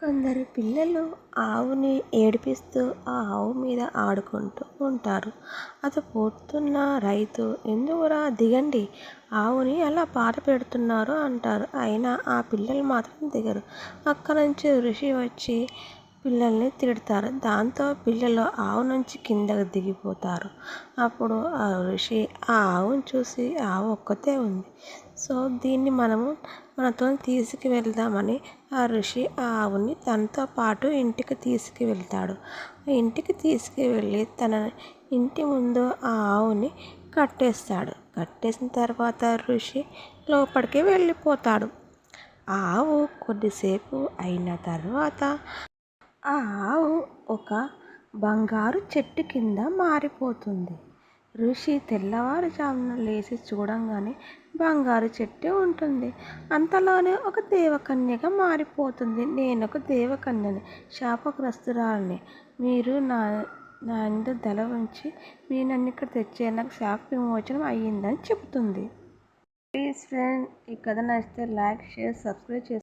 కొందరు పిల్లలు ఆవుని ఏడిపిస్తూ ఆ ఆవు మీద ఆడుకుంటూ ఉంటారు. అది పోతున్న రైతు ఎందుకురా దిగండి ఆవుని అలా పాట పెడుతున్నారు? అంటారు. అయినా ఆ పిల్లలు మాత్రం దిగరు. అక్కడి నుంచి ఋషి వచ్చి పిల్లల్ని తిడతారు. దాంతో పిల్లలు ఆవు నుంచి కిందకు దిగిపోతారు. అప్పుడు ఆ ఋషి ఆ ఆవును చూసి ఆవు ఒక్కతే ఉంది. సో దీన్ని మనము మనతో తీసుకువెళ్దామని ఆ ఋషి ఆ ఆవుని తనతో పాటు ఇంటికి తీసుకువెళ్తాడు. ఇంటికి తీసుకువెళ్ళి తన ఇంటి ముందు ఆ ఆవుని కట్టేస్తాడు. కట్టేసిన తర్వాత ఋషి లోపలికి వెళ్ళిపోతాడు. ఆవు కొద్దిసేపు అయిన తర్వాత ఆ ఆవు ఒక బంగారు చెట్టు కింద మారిపోతుంది. ఋషి తెల్లవారుజామున లేచి చూడంగానే బంగారు చెట్టు ఉంటుంది. అంతలోనే ఒక దేవకన్యగా మారిపోతుంది. నేను ఒక దేవకన్యని శాపగ్రస్తురాలని. మీరు నా నా ఇందు దల ఉంచి మీరు నన్ను ఇక్కడ తెచ్చే నాకు శాప విమోచనం అయ్యిందని చెబుతుంది. ప్లీజ్ ఫ్రెండ్ ఈ కథ నచ్చితే లైక్ షేర్ సబ్స్క్రైబ్ చేసి